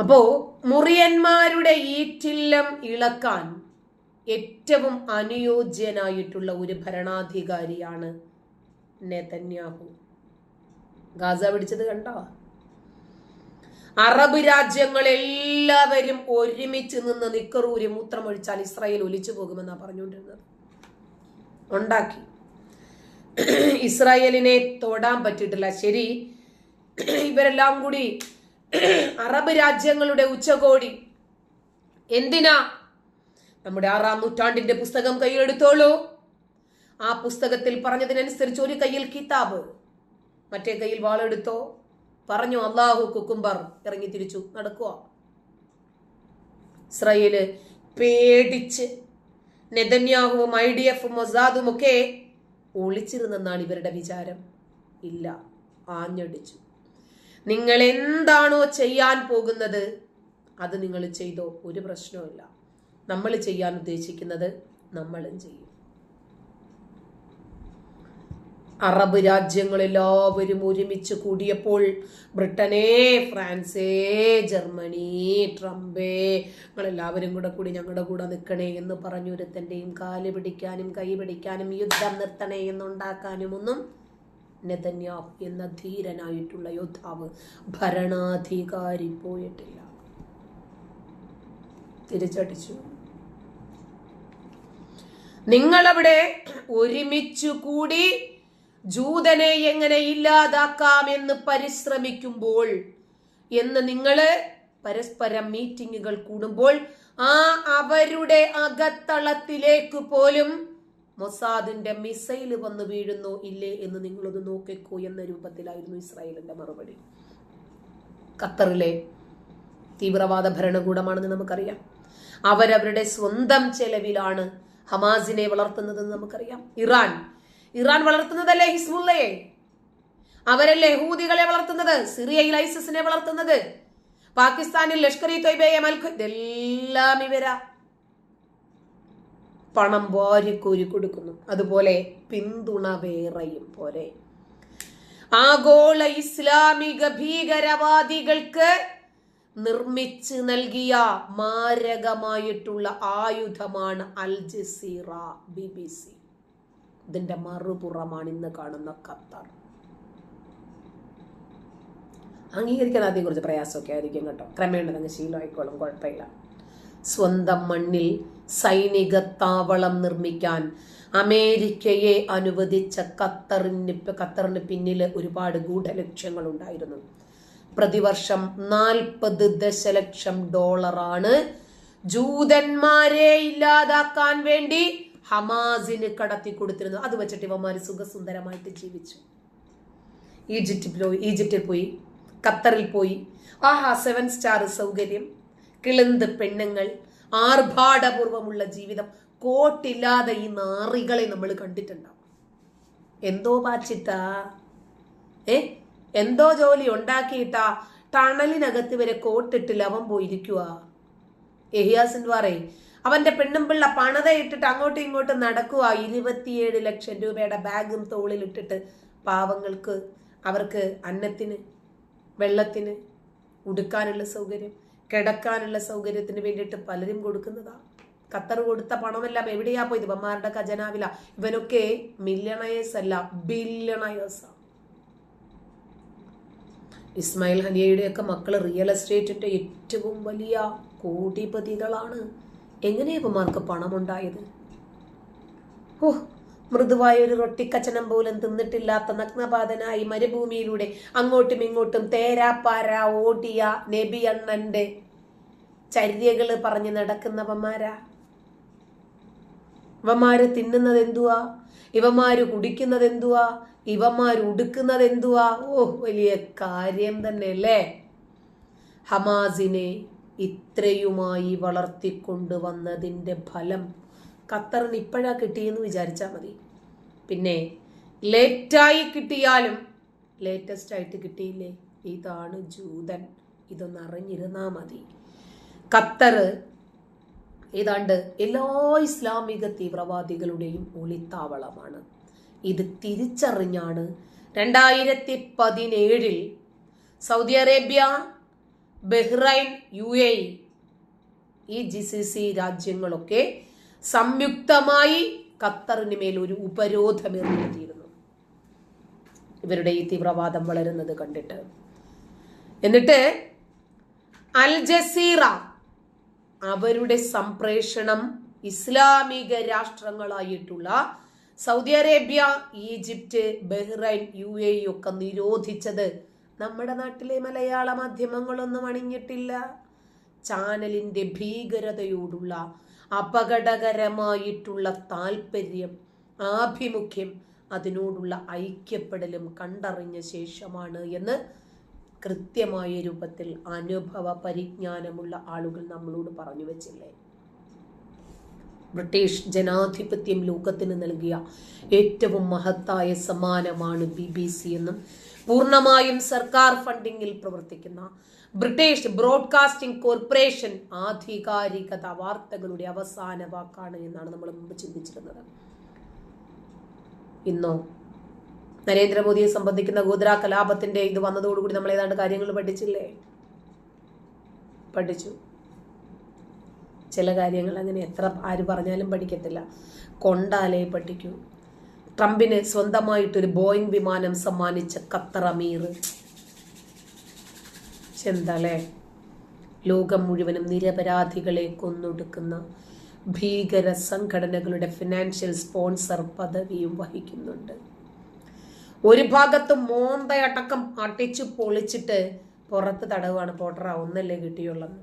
അപ്പോ മുറിയന്മാരുടെ ഈറ്റില്ലം ഇളക്കാൻ ഏറ്റവും അനുയോജ്യനായിട്ടുള്ള ഒരു ഭരണാധികാരിയാണ് നെതന്യാഹു. ഗാസ പിടിച്ചത് കണ്ടോ? അറബ് രാജ്യങ്ങൾ എല്ലാവരും ഒരുമിച്ച് നിന്ന് നിക്കറൂരി മൂത്രമൊഴിച്ചാൽ ഇസ്രായേൽ ഒലിച്ചു പോകുമെന്നാ പറഞ്ഞുകൊണ്ടിരുന്നത്. ഉണ്ടാക്കി. ഇസ്രായേലിനെ തൊടാൻ പറ്റിയിട്ടില്ല. ശരി ഇവരെല്ലാം കൂടി അറബ് രാജ്യങ്ങളുടെ ഉച്ചകോടി. എന്തിനാ? നമ്മുടെ ആറാം നൂറ്റാണ്ടിന്റെ പുസ്തകം കയ്യിലെടുത്തോളൂ. ആ പുസ്തകത്തിൽ പറഞ്ഞതിനനുസരിച്ച് ഒരു കയ്യിൽ കിതാബ്. മറ്റേ കയ്യിൽ വാളെടുത്തോ. പറഞ്ഞു അള്ളാഹു കുക്കുംബർ. ഇറങ്ങി തിരിച്ചു. നടക്കുക. ഇസ്രയേൽ പേടിച്ച് നെതന്യാഹുവും ഐ ഡി എഫും മൊസാദും ഒക്കെ ഒളിച്ചിരുന്നെന്നാണ് ഇവരുടെ വിചാരം ഇല്ല. ആഞ്ഞടിച്ചു. നിങ്ങൾ എന്താണോ ചെയ്യാൻ പോകുന്നത് അത് നിങ്ങൾ ചെയ്തോ ഒരു പ്രശ്നവുമില്ല നമ്മൾ ചെയ്യാൻ ഉദ്ദേശിക്കുന്നത് നമ്മളും ചെയ്യും. അറബ് രാജ്യങ്ങളെല്ലാവരും ഒരുമിച്ച് കൂടിയപ്പോൾ ബ്രിട്ടനേ ഫ്രാൻസേ ജർമ്മനി ട്രംപേ നിങ്ങളെല്ലാവരും കൂടെ കൂടി ഞങ്ങളുടെ കൂടെ നിൽക്കണേ എന്ന് പറഞ്ഞൊരുത്തന്റെയും കാൽ പിടിക്കാനും കൈ പിടിക്കാനും യുദ്ധം നിർത്തണേ എന്നുണ്ടാക്കാനും ഒന്നും നെതന്യാഹു എന്ന ധീരനായിട്ടുള്ള യോദ്ധാവ് ഭരണാധികാരി പോയിട്ടില്ല. തിരിച്ചടിച്ചു. നിങ്ങളവിടെ ഒരുമിച്ചു കൂടി ജൂതനെ എങ്ങനെ ഇല്ലാതാക്കാം എന്ന് പരിശ്രമിക്കുമ്പോൾ എന്ന് നിങ്ങൾ പരസ്പരം മീറ്റിങ്ങുകൾ കൂടുമ്പോൾ ആ അവരുടെ അകത്തളത്തിലേക്ക് പോലും മൊസാദിന്റെ മിസൈൽ വന്ന് വീഴുന്നോ ഇല്ലേ എന്ന് നിങ്ങളൊന്ന് നോക്കിക്കോ എന്ന രൂപത്തിലായിരുന്നു ഇസ്രായേലിന്റെ മറുപടി. ഖത്തറിലെ തീവ്രവാദ ഭരണകൂടമാണെന്ന് നമുക്കറിയാം. അവരവരുടെ സ്വന്തം ചെലവിലാണ് ഹമാസിനെ വളർത്തുന്നതെന്ന് നമുക്കറിയാം. ഇറാൻ. ഇറാൻ വളർത്തുന്നതല്ലേ ഹിസ്ബുള്ളയെ? അവരല്ലേ ഹൂദികളെ വളർത്തുന്നത്? സിറിയയിൽ ഐസിസിനെ വളർത്തുന്നത്? പാകിസ്ഥാനിൽ ലഷ്കർ ഇ തൊയ്ബയെ മൽഖ് ഇതെല്ലാം ഇവരാ. പണം വാരിക്കോരി കൊടുക്കുന്നു. അതുപോലെ പിന്തുണ വേറെയും പോരെ. ആഗോള ഇസ്ലാമിക ഭീകരവാദികൾക്ക് നിർമ്മിച്ച് നൽകിയ മാരകമായിട്ടുള്ള ആയുധമാണ് Al Jazeera B B C. ഇതിന്റെ മറുപുറമാണ് ഇന്ന് കാണുന്ന ഖത്തർ. അംഗീകരിക്കാൻ അതേ കുറച്ച് പ്രയാസമൊക്കെ ആയിരിക്കും കേട്ടോ. ക്രമേണ അങ്ങ് ശീലമായിക്കോളും കുഴപ്പമില്ല. സ്വന്തം മണ്ണിൽ സൈനിക താവളം നിർമ്മിക്കാൻ അമേരിക്കയെ അനുവദിച്ച ഖത്തറിന് ഖത്തറിന് പിന്നിൽ ഒരുപാട് ഗൂഢലക്ഷ്യങ്ങൾ ഉണ്ടായിരുന്നു പ്രതിവർഷം നാൽപ്പത് ദശലക്ഷം ഡോളറാണ് ജൂതന്മാരെ ഇല്ലാതാക്കാൻ വേണ്ടി ഹമാസിന് കടത്തി കൊടുത്തിരുന്നു അത് വെച്ചിട്ട് ഇവന്മാര് സുഖസുന്ദരമായിട്ട് ജീവിച്ചു. ഈജിപ്തിൽ പോയി ഈജിപ്തിൽ പോയി ഖത്തറിൽ പോയി. ആഹാ സെവൻ സ്റ്റാർ സൗകര്യം. കിളുന്ത് പെണ്ണുങ്ങൾ ആർഭാടപൂർവമുള്ള ജീവിതം കോട്ടില്ലാതെ ഈ നാറികളെ നമ്മൾ കണ്ടിട്ടുണ്ടാവും. എന്തോ പാച്ചിട്ടാ? ഏ? എന്തോ ജോലി ഉണ്ടാക്കിയിട്ടാ തണലിനകത്ത് വരെ കോട്ടിട്ട് ലവൻ പോയിരിക്കുക എഹിയാസിൻ വാറേ അവന്റെ പെണ്ണും പിള്ള പണത ഇട്ടിട്ട് അങ്ങോട്ടും ഇങ്ങോട്ടും നടക്കുക ഇരുപത്തിയേഴ് ലക്ഷം രൂപയുടെ ബാഗും തോളിലിട്ടിട്ട് പാവങ്ങൾക്ക് അവർക്ക് അന്നത്തിന് വെള്ളത്തിന് ഉടുക്കാനുള്ള സൗകര്യം. കിടക്കാനുള്ള സൗകര്യത്തിന് വേണ്ടിയിട്ട് പലരും കൊടുക്കുന്നതാ. ഖത്തർ കൊടുത്ത പണമെല്ലാം എവിടെയാ പോയത്? ഇവന്മാരുടെ ഖജനാവില. ഇവനൊക്കെ മില്യണയേഴ്സ് അല്ല ബില്യണയേഴ്സ് ഇസ്മായിൽ ഹനിയയുടെയൊക്കെ മക്കൾ റിയൽ എസ്റ്റേറ്റിന്റെ ഏറ്റവും വലിയ കോടിപതികളാണ്. എങ്ങനെ ഇവന്മാർക്ക് പണമുണ്ടായത്? ഓ മൃദുവായ ഒരു റൊട്ടിക്കച്ചനം പോലും തിന്നിട്ടില്ലാത്ത നഗ്നപാതനായി മരുഭൂമിയിലൂടെ അങ്ങോട്ടും ഇങ്ങോട്ടും തേരാപ്പാര ഓടിയ നബി അണ്ണന്റെ ചര്യകൾ പറഞ്ഞ് നടക്കുന്നവന്മാരാ. ഇവന്മാര് തിന്നുന്നത് എന്തുവാ ഇവന്മാര് കുടിക്കുന്നത് എന്തുവാ ഇവന്മാര് ഉടുക്കുന്നത് എന്തുവാ ഓ വലിയ കാര്യം തന്നെ അല്ലേ ഹമാസിനെ ഇത്രയുമായി വളർത്തിക്കൊണ്ടുവന്നതിന്റെ ഫലം ഖത്തറിന് ഇപ്പോഴാ കിട്ടിയെന്ന് വിചാരിച്ചാൽ മതി. പിന്നെ ലേറ്റായി കിട്ടിയാലും ലേറ്റസ്റ്റ് ആയിട്ട് കിട്ടിയില്ലേ? ഇതാണ് ജൂതൻ. ഇതൊന്ന് അറിഞ്ഞിരുന്നാ മതി. ഖത്തർ ഏതാണ്ട് എല്ലാ ഇസ്ലാമിക തീവ്രവാദികളുടെയും ഒളിത്താവളമാണ്. ഇത് തിരിച്ചറിഞ്ഞാണ് രണ്ടായിരത്തി പതിനേഴിൽ Saudi Arabia Bahrain U A E G C C രാജ്യങ്ങളൊക്കെ സംയുക്തമായി ഖത്തറിന് മേൽ ഒരു ഉപരോധം ഏർപ്പെടുത്തിയിരുന്നു. ഇവരുടെ ഈ തീവ്രവാദം വളരുന്നത് കണ്ടിട്ട്. എന്നിട്ട് അൽ ജസീറ അവരുടെ സംപ്രേഷണം ഇസ്ലാമിക രാഷ്ട്രങ്ങളായിട്ടുള്ള Saudi Arabia Egypt Bahrain U A ഒക്കെ നിരോധിച്ചത് നമ്മുടെ നാട്ടിലെ മലയാള മാധ്യമങ്ങളൊന്നും അണിഞ്ഞിട്ടില്ല. ചാനലിന്റെ ഭീകരതയോടുള്ള അപകടകരമായിട്ടുള്ള താല്പര്യം ആഭിമുഖ്യം അതിനോടുള്ള ഐക്യപ്പെടലും കണ്ടറിഞ്ഞ ശേഷമാണ് എന്ന് കൃത്യമായ രൂപത്തിൽ അനുഭവ പരിജ്ഞാനമുള്ള ആളുകൾ നമ്മളോട് പറഞ്ഞു വെച്ചില്ലേ? ബ്രിട്ടീഷ് ജനാധിപത്യം ലോകത്തിന് നൽകിയ ഏറ്റവും മഹത്തായ സമ്മാനമാണ് ബി ബി സി എന്നും പൂർണമായും സർക്കാർ ഫണ്ടിങ്ങിൽ പ്രവർത്തിക്കുന്ന ബ്രിട്ടീഷ് ബ്രോഡ്കാസ്റ്റിംഗ് കോർപ്പറേഷൻ ആധികാരികത വാർത്തകളുടെ അവസാന വാക്കാണ് എന്നാണ് നമ്മൾ മുമ്പ് ചിന്തിച്ചിരുന്നത്. ഇന്നോ? നരേന്ദ്രമോദിയെ സംബന്ധിക്കുന്ന ഗോദ്ര കലാപത്തിന്റെ ഇത് വന്നതോടുകൂടി നമ്മൾ ഏതാണ്ട് കാര്യങ്ങൾ പഠിച്ചില്ലേ? പഠിച്ചു. ചില കാര്യങ്ങൾ അങ്ങനെ എത്ര ആര് പറഞ്ഞാലും പഠിക്കത്തില്ല. കൊണ്ടാലേ പഠിക്കൂ. ട്രംപിന് സ്വന്തമായിട്ടൊരു ബോയിങ് വിമാനം സമ്മാനിച്ച ഖത്തർ അമീർ. ചെന്തലേ ലോകം മുഴുവനും നിരപരാധികളെ കൊന്നൊടുക്കുന്ന ഭീകര സംഘടനകളുടെ ഫിനാൻഷ്യൽ സ്പോൺസർ പദവിയും വഹിക്കുന്നുണ്ട്. ഒരു ഭാഗത്ത് മോന്തയടക്കം അടിച്ചു പൊളിച്ചിട്ട് പുറത്ത് തടവാണ് പോട്ടറ ഒന്നല്ലേ കിട്ടിയുള്ളെന്ന്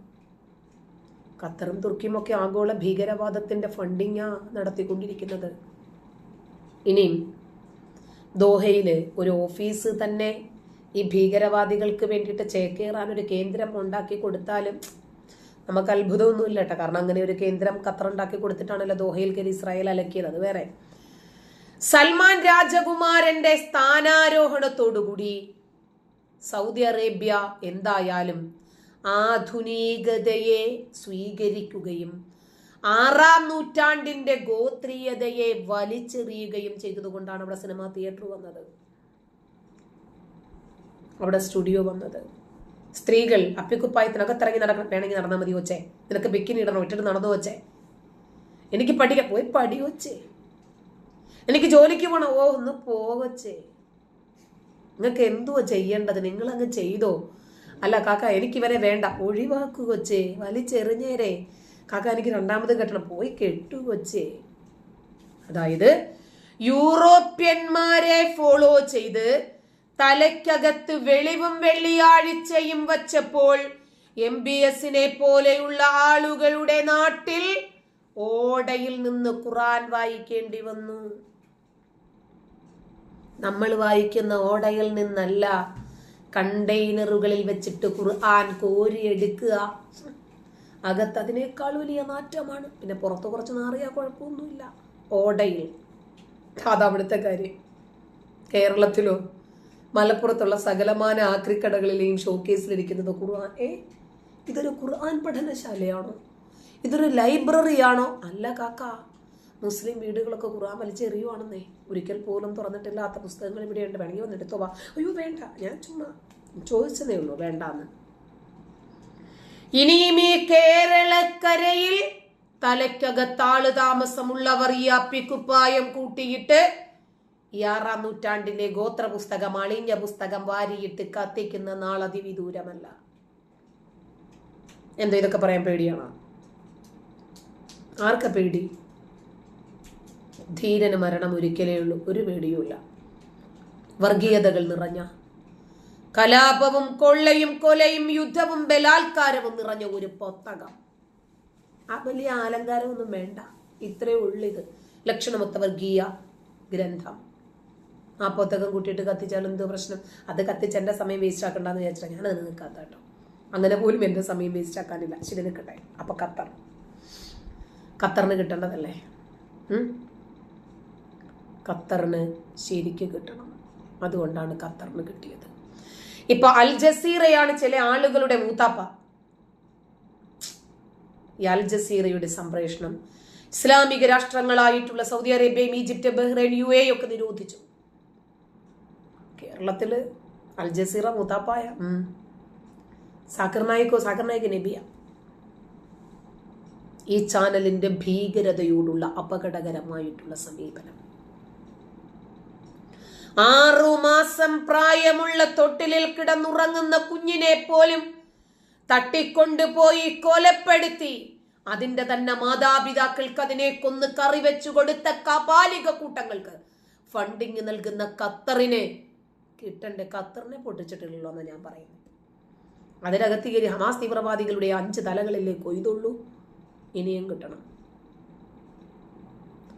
ഖത്തറും തുർക്കിയും ഒക്കെ ആഗോള ഭീകരവാദത്തിന്റെ ഫണ്ടിങ്ങാ നടത്തിക്കൊണ്ടിരിക്കുന്നത്. ഇനിയും ദോഹയിൽ ഒരു ഓഫീസ് തന്നെ ഈ ഭീകരവാദികൾക്ക് വേണ്ടിയിട്ട് ചേക്കേറാൻ ഒരു കേന്ദ്രം ഉണ്ടാക്കി കൊടുത്താലും നമുക്ക് അത്ഭുതമൊന്നുമില്ല കേട്ടോ. കാരണം അങ്ങനെ ഒരു കേന്ദ്രം ഖത്തർ ഉണ്ടാക്കി കൊടുത്തിട്ടാണല്ലോ ദോഹയിൽ കയറി ഇസ്രായേൽ അലക്കിയത്. അത് വേറെ. സൽമാൻ രാജകുമാരന്റെ സ്ഥാനാരോഹണത്തോടുകൂടി സൗദി അറേബ്യ എന്തായാലും ആധുനികതയെ സ്വീകരിക്കുകയും ആറാം നൂറ്റാണ്ടിന്റെ ഗോത്രീയതയെ വലിച്ചെറിയുകയും ചെയ്തതുകൊണ്ടാണ് അവിടെ സിനിമാ തിയേറ്റർ വന്നത്. അവിടെ സ്റ്റുഡിയോ വന്നത്. സ്ത്രീകൾ അപ്പിക്കുപ്പായത്തിനകത്തിറങ്ങി നടക്കണം. വേണമെങ്കിൽ നടന്നാൽ മതി വച്ചേ നിനക്ക് ബിക്കിനി ഇടണോ. ഇട്ടിട്ട് നടന്നു വച്ചേ എനിക്ക് പഠിക്കാം പോയി പടി വച്ചേ എനിക്ക് ജോലിക്ക് പോകണം ഓ ഒന്ന് പോവച്ചേ നിങ്ങൾക്ക് എന്തുവാ ചെയ്യേണ്ടത്? നിങ്ങൾ അങ്ങ് ചെയ്തോ. അല്ല കാക്ക എനിക്കിവരെ വേണ്ട. ഒഴിവാക്കു കൊച്ചേ വലിച്ചെറിഞ്ഞേരെ. കാക്ക എനിക്ക് രണ്ടാമത് കെട്ടണം. പോയി കെട്ടു കൊച്ചേ അതായത് യൂറോപ്യന്മാരെ ഫോളോ ചെയ്ത് തലയ്ക്കകത്ത് വെളിവും വെള്ളിയാഴ്ചയും വച്ചപ്പോൾ എം ബി എസിനെ പോലെയുള്ള ആളുകളുടെ നാട്ടിൽ ഓടയിൽ നിന്ന് ഖുറാൻ വായിക്കേണ്ടി വന്നു. നമ്മൾ വായിക്കുന്ന ഓടയിൽ നിന്നല്ല കണ്ടെയ്നറുകളിൽ വെച്ചിട്ട് ഖുർആൻ കോരിയെടുക്കുക. അകത്ത് അതിനേക്കാൾ വലിയ നാറ്റമാണ് പിന്നെ പുറത്ത് കുറച്ച് നാറിയാ കുഴപ്പമൊന്നുമില്ല. ഓടയിൽ. അതവിടുത്തെ കാര്യം. കേരളത്തിലോ? മലപ്പുറത്തുള്ള സകലമാന ആക്രിക്കടകളിലെയും ഷോക്കേസിലിരിക്കുന്നത് ഖുർആൻ. ഏ? ഇതൊരു ഖുർആൻ പഠനശാലയാണോ? ഇതൊരു ലൈബ്രറിയാണോ? അല്ല കാക്ക. മുസ്ലിം വീടുകളൊക്കെ ഖുർആൻ വലിച്ചെറിയുവാണെന്നേ ഒരിക്കൽ പോലും തുറന്നിട്ടില്ലാത്ത പുസ്തകങ്ങൾ ഇവിടെയുണ്ട്. വേണമെങ്കിൽ വന്ന് എടുത്തോ അയ്യോ വേണ്ട. ഞാൻ ചുമ്മാ ചോദിച്ചതേ ഉള്ളൂ. വേണ്ടാന്ന്. ഇനിയും ഈ കേരളക്കരയിൽ തലയ്ക്കകത്താൾ താമസമുള്ളവർ ഈ അപ്പിക്കുപ്പായം കൂട്ടിയിട്ട് ഈ ആറാം നൂറ്റാണ്ടിലെ ഗോത്ര പുസ്തകം അളിഞ്ഞ പുസ്തകം വാരിയിട്ട് കത്തിക്കുന്ന നാളതിവിദൂരമല്ല എന്തോ ഇതൊക്കെ പറയാൻ പേടിയാണോ? ആർക്ക പേടി? ധീരന് മരണം ഒരിക്കലേ ഉള്ളൂ ഒരു പേടിയുമില്ല വർഗീയതകൾ നിറഞ്ഞ കലാപവും കൊള്ളയും കൊലയും യുദ്ധവും ബലാത്കാരവും നിറഞ്ഞ ഒരു പൊത്തകം. ആ വലിയ ആലങ്കാരമൊന്നും വേണ്ട ഇത്രയേ ഉള്ളിത് ലക്ഷണമൊത്ത വർഗീയ ഗ്രന്ഥം. ആ പുസ്തകം കൂട്ടിയിട്ട് കത്തിച്ചാലും എന്തോ പ്രശ്നം. അത് കത്തിച്ച് എന്റെ സമയം വേസ്റ്റ് ആക്കണ്ടെന്ന് വിചാരിച്ചാൽ ഞാൻ അത് നിൽക്കാത്ത കേട്ടോ. അങ്ങനെ പോലും എന്റെ സമയം വേസ്റ്റ് ആക്കാനില്ല. ശരി നിൽക്കട്ടെ അപ്പോൾ ഖത്തർ. ഖത്തറിന് കിട്ടേണ്ടതല്ലേ? ഖത്തറിന് ശരിക്ക് കിട്ടണം. അതുകൊണ്ടാണ് ഖത്തറിന് കിട്ടിയത്. ഇപ്പൊ അൽ ജസീറയാണ് ചില ആളുകളുടെ മൂത്താപ്പ ഈ അൽ ജസീറയുടെ സംപ്രേഷണം ഇസ്ലാമിക രാഷ്ട്രങ്ങളായിട്ടുള്ള സൗദി അറേബ്യയും ഈജിപ്റ്റ് ബഹ്റൈൻ യു എ ഒക്കെ നിരോധിച്ചു. കേരളത്തിൽ അൽ ജസീറ മൂത്താപ്പായ. സാക്കർ നായിക്കോ സാക്കർ നായിക്ക് നബിയ. ഈ ചാനലിന്റെ ഭീകരതയോടുള്ള അപകടകരമായിട്ടുള്ള സമീപനം. ആറു മാസം പ്രായമുള്ള തൊട്ടിലിൽ കിടന്നുറങ്ങുന്ന കുഞ്ഞിനെ പോലും തട്ടിക്കൊണ്ടുപോയി കൊലപ്പെടുത്തി. അതിന്റെ തന്നെ മാതാപിതാക്കൾക്ക് അതിനെ കൊന്ന് കറി വെച്ചു കൊടുത്ത കപാലിക കൂട്ടങ്ങൾക്ക് ഫണ്ടിങ് നൽകുന്ന ഖത്തറിനെ കിട്ടണ്ടേ? ഖത്തറിനെ പൊട്ടിച്ചിട്ടില്ലല്ലോ എന്ന് ഞാൻ പറയുന്നു. അതിനകത്ത് കയറി ഹമാസ് തീവ്രവാദികളുടെ അഞ്ച് തലകളിലേ കൊയ്തുള്ളൂ. ഇനിയും കിട്ടണം.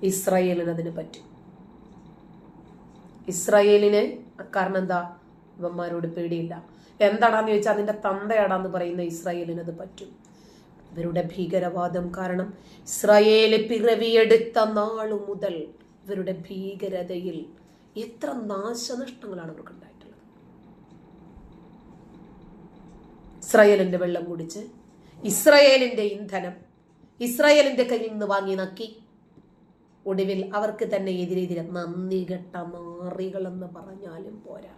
ഇസ്രയേലിന് അതിന് പറ്റും. ഇസ്രയേലിന് കാരണം എന്താ? ഇവന്മാരോട് പേടിയില്ല. എന്താടാന്ന് ചോദിച്ചാൽ അതിന്റെ തന്തയാടാന്ന് പറയുന്ന ഇസ്രായേലിന് അത് പറ്റും. ഇവരുടെ ഭീകരവാദം കാരണം ഇസ്രായേൽ പിറവിയെടുത്ത നാളു മുതൽ ഇവരുടെ ഭീകരതയിൽ എത്ര നാശനഷ്ടങ്ങളാണ് അവർക്ക് ഉണ്ടായിട്ടുള്ളത് ഇസ്രായേലിന്റെ വെള്ളം കുടിച്ച് ഇസ്രായേലിന്റെ ഇന്ധനം ഇസ്രായേലിന്റെ കയ്യിൽ നിന്ന് വാങ്ങി നക്കി. ഒടുവിൽ അവർക്ക് തന്നെ എതിരെതിരെ നന്ദി കെട്ട പറഞ്ഞാലും പോരാ.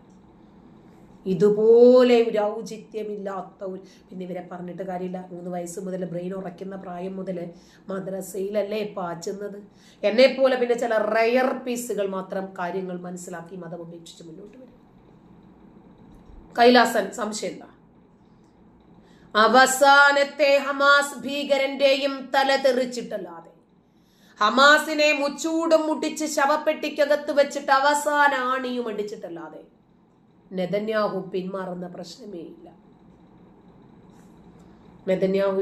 ഇതുപോലെ ഒരു ഔചിത്യമില്ലാത്ത ഒരു പിന്നെ ഇവരെ പറഞ്ഞിട്ട് കാര്യമില്ല. മൂന്ന് വയസ്സ് മുതൽ ബ്രെയിൻ ഉറയ്ക്കുന്ന പ്രായം മുതൽ മദ്രസയിലല്ലേ പാച്ചുന്നത് എന്നെപ്പോലെ പിന്നെ ചില റയർ പീസുകൾ മാത്രം കാര്യങ്ങൾ മനസ്സിലാക്കി മതം ഉപേക്ഷിച്ച് മുന്നോട്ട് വരും. കൈലാസൻ സംശയം എന്താ? അവസാനത്തെ ഹമാസ് ഭീകരന്റെയും തല തെറിച്ചിട്ടല്ലാതെ ഹമാസിനെ മുച്ചൂടും മുട്ടിച്ച് ശവപ്പെട്ടിക്കകത്ത് വെച്ചിട്ട് അവസാന ആണിയും അടിച്ചിട്ടല്ലാതെ നെതന്യാഹു പിന്മാറുന്ന പ്രശ്നമേ ഇല്ല. നെതന്യാഹു